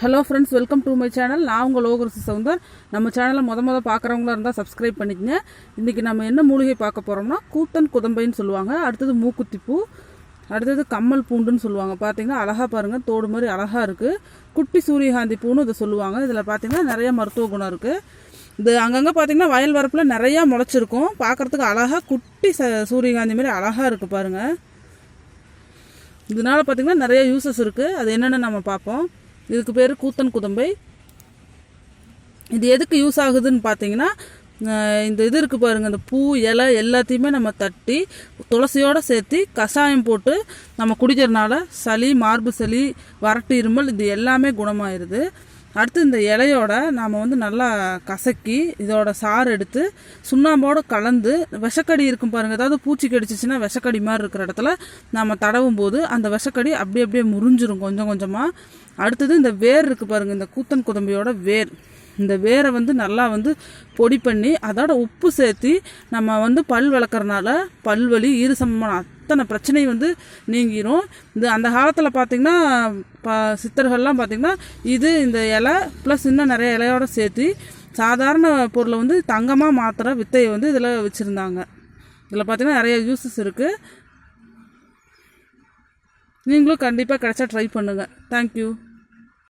Hello friends welcome to my channel நான் உங்கள் லோகரசு சவுந்தர். நம்ம சேனலை முத முத பார்க்குறவங்களா இருந்தால் சப்ஸ்கிரைப் பண்ணிக்கங்க. இன்றைக்கி நம்ம என்ன மூலிகை பார்க்க போகிறோம்னா கூத்தன் குதம்பைன்னு சொல்லுவாங்க. அடுத்தது மூக்குத்திப்பூ. அடுத்தது கம்மல் பூண்டுன்னு சொல்லுவாங்க. பார்த்தீங்கன்னா அழகாக பாருங்கள் தோடு மாதிரி அழகாக இருக்குது குட்டி சூரியகாந்தி பூன்னு இதை சொல்லுவாங்க. இதில் பார்த்தீங்கன்னா நிறைய மருத்துவ குணம் இருக்குது இது அங்கங்கே பார்த்தீங்கன்னா வயல் வரப்பில் நிறையா முளைச்சிருக்கும். பார்க்குறதுக்கு அழகாக குட்டி ச சூரியகாந்தி மாதிரி அழகாக இருக்குது பாருங்கள் இதனால பார்த்தீங்கன்னா நிறைய யூசஸ் இருக்குது அது என்னென்னு நம்ம பார்ப்போம். இதுக்கு பேர் கூத்தன் குதம்பை. இது எதுக்கு யூஸ் ஆகுதுன்னு பார்த்தீங்கன்னா அஹ் இந்த இது இருக்குது பாருங்கள் இந்த பூ இலை எல்லாத்தையுமே நம்ம தட்டி துளசியோடு சேர்த்து கஷாயம் போட்டு நம்ம குடிக்கிறனால சளி மார்பு சளி வறட்டு இருமல் இது எல்லாமே குணமாயிருது. அடுத்து இந்த இலையோட நாம் வந்து நல்லா கசக்கி இதோட சாறு எடுத்து சுண்ணாம்போடு கலந்து விஷக்கடி இருக்கும் பாருங்கள் ஏதாவது பூச்சி கடிச்சிச்சின்னா விஷக்கடி மாதிரி இருக்கிற இடத்துல நம்ம தடவும் போது அந்த விஷக்கடி அப்படியே அப்படியே முறிஞ்சிரும் கொஞ்சம் கொஞ்சமாக அடுத்தது இந்த வேர் இருக்குது பாருங்கள் இந்த கூத்தன் குதம்பியோட வேர். இந்த வேரை வந்து நல்லா வந்து பொடி பண்ணி அதோட உப்பு சேர்த்து நம்ம வந்து பல் வளர்க்குறனால பல்வலி ஈறு அத்தனை பிரச்சனை வந்து நீங்கிரும். இது அந்த காலத்தில் பார்த்திங்கன்னா ப சித்தர்கள்லாம் பார்த்திங்கன்னா இது இந்த இலை ப்ளஸ் இன்னும் நிறைய இலையோடு சேர்த்து சாதாரண பொருளை வந்து தங்கமாக மாற்றுற வித்தையை வந்து இதில் வச்சுருந்தாங்க. இதில் பார்த்திங்கன்னா நிறைய யூசஸ் இருக்குது நீங்களும் கண்டிப்பாக கிடைச்சா ட்ரை பண்ணுங்கள் தேங்க்யூ